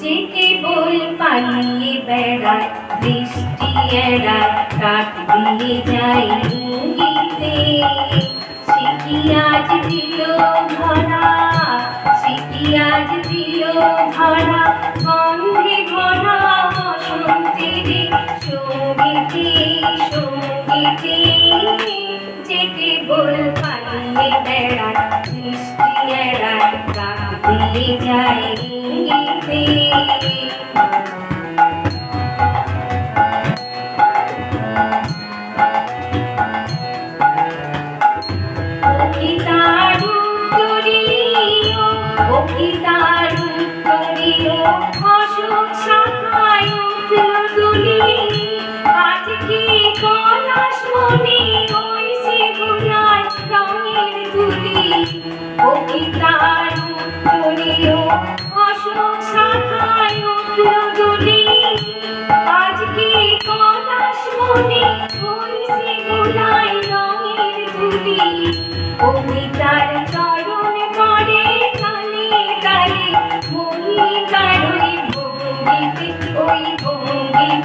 যে কেবল পালিয়ে বেড়ায়, বৃষ্টি এড়ায় কাঠ দিয়ে যায় ইঙ্গিতে সে কি আজ দিল ধরা সে কি আজ দিল ধরা, গন্ধে ভরা বসন্তের সঙ্গীতে সঙ্গীতে যে কেবল পালিয়ে বেড়ায়। অশোক শাখায় উঠল দুলি। আজ কি পলাশ মণি, ওই সেগুনায় রঙের। ও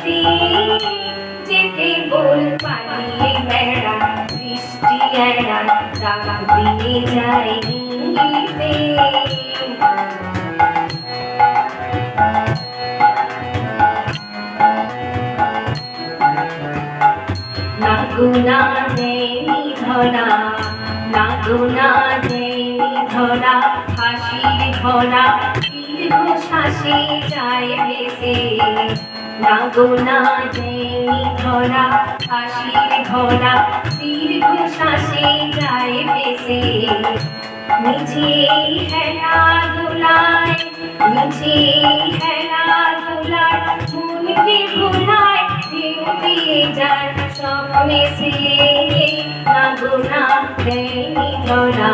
ভঙ্গিতে যে কেবল পালিয়ে বেড়া, বৃষ্টি এড়া ডাক দিয়ে যায় ইঙ্গিতে নাগুনা দেয়নি ধরা ধরা, হাসির ভরা শ্বাসে যায় ভেসে। নাগুনা দেয়নি ধরা, হাসির ভরা দীর্ঘ শ্বাসে যায় ভেসে। নিচে হেলা দোলায় নিচে হেলা দোলায় মনকে ভোলায় ঢেউ দিয়ে যায় স্বপ্নে ধরা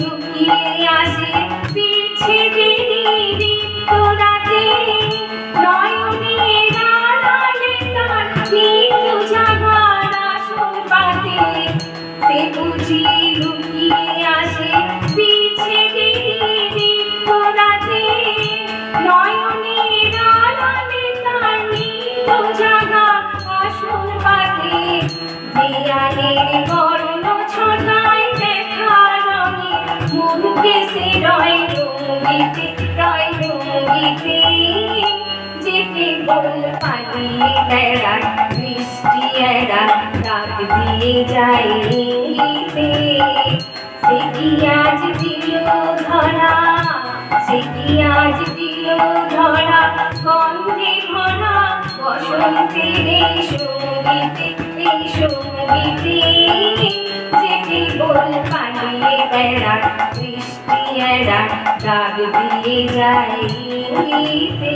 লুকিয়ে আসে। পিছে দেরি রিক্ত রঙ্গিতে যেতে বল পালিয়ে বেড়ায় বৃষ্টি এড়া ডাক দিয়ে যায় সে কি আজ দিল ধরা সে কি আজ দিল ধরা গন্ধে ভরা বসন্তের এই সঙ্গীতে এই সঙ্গীতে যেতে বল বেড়ায় বৃষ্টি এড়া ডাক দিয়ে যায় ইঙ্গিতে